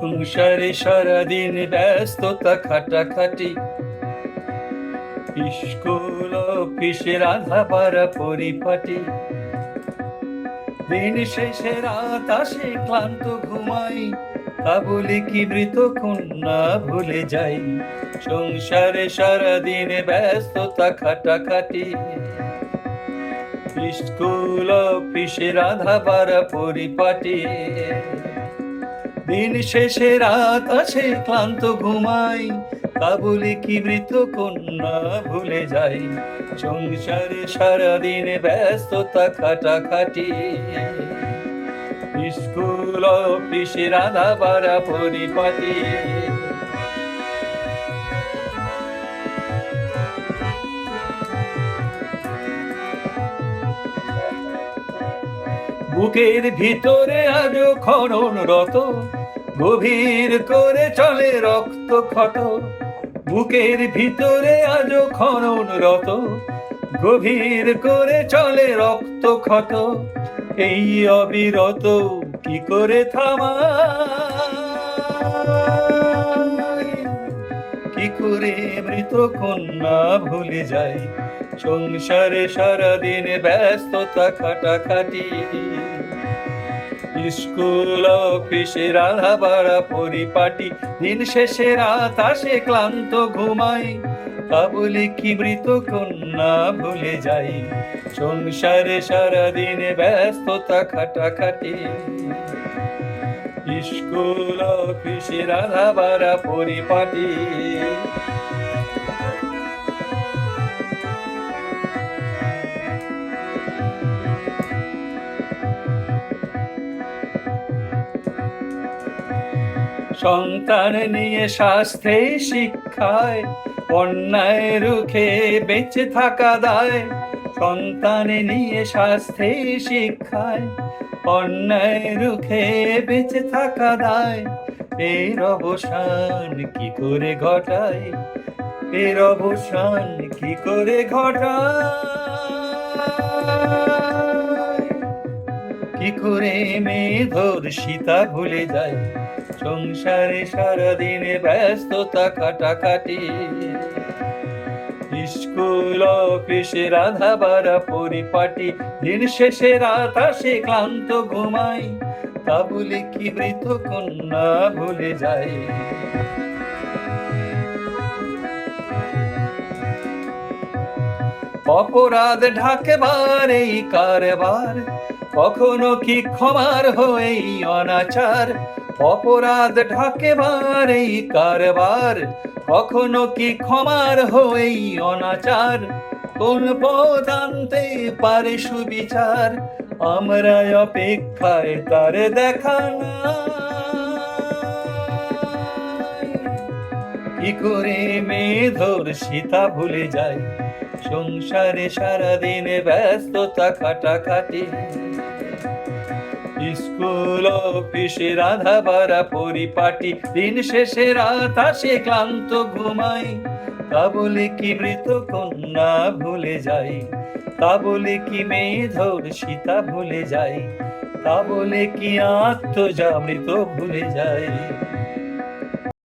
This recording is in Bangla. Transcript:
সংসারে সারাদিন ব্যস্ততা খাটাখাটি। স্কুল, অফিসে রাধা পাড়া পরিপাটি। দিন শেষে রাত আসে, ক্লান্ত ঘুমাই। তা বলে কি মৃত কন্যা ভুলে যাই। সংসারে সারাদিন ব্যস্ততা খাটাখাটি। স্কুল, অফিসে রাধা পাড়া পরিপাটি। দিন শেষে রাত আসে, ক্লান্ত ঘুমাই। তা বলে কি মৃত কন্যা ভুলে যাই। সংসারে সারাদিন ব্যস্ততা খাটাখাটি স্কুল, অফিসে রাধা বাড়া, পরিপাটি। বুকের ভিতরে আজও খননরত গভীর করে চলে রক্ত ক্ষত। বুকের ভিতরে আজও খননরত গভীর করে চলে রক্ত ক্ষত। এই অবিরত কি করে থামা কি করে মৃত কন্যা ভুলে যায় সংসারে সারাদিন ব্যস্ততা খাটাখাটি স্কুল, অফিসে রাধা বাড়া পরিপাটি, দিন শেষে রাত আসে, ক্লান্ত ঘুমাই। তা বলে কি মৃত কন্যা ভুলে যাই। সংসারে সারাদিন ব্যস্ততা খাটাখাটি। স্কুল, অফিসে রাধা বাড়া পরিপাটি। সন্তান নিয়ে শাস্ত্রে শিক্ষায়, অন্যায় রুখে বেঁচে থাকা দায়। সন্তান নিয়ে শাস্ত্রে শিক্ষায়, অন্যায় রুখে বেঁচে থাকা দায়। এর অবসান কি করে ঘটায়? এর অবসান কি করে ঘটায়? করে মেধর সীতা ভুলে যায়। সংসারে সারাদিনে ব্যস্ততা কাটাকাটি। স্কুল, অফিসে, রাধা পরিপাটি, দিন শেষে রাত আসে, ক্লান্ত ঘুমাই। তা বলে কি মৃত কন্যা ভুলে যায়। অপরাধ ঢাকেবার এই কারবার কখনো কি ক্ষমার হই অনাচার? অপরাধ ঢাকেবার এই কারবার। কখনো কি ক্ষমার হই অনাচার? কোন পদ আনতে পারে সুবিচার? আমরা অপেক্ষায় তার দেখা। কি করে মেধর সীতা ভুলে যায়? সংসারে সারাদিনে ব্যস্ততা খাটাখাটি। স্কুল অফিসে, রাধা বারা পরিপাটি, দিন শেষে রাত আসে, ক্লান্ত ঘুমাই। তা বলে কি মৃত কন্যা ভুলে যাই? তা বলে কি মেধর সীতা ভুলে যাই? তা বলে কি আত্মজা মৃত ভুলে যায়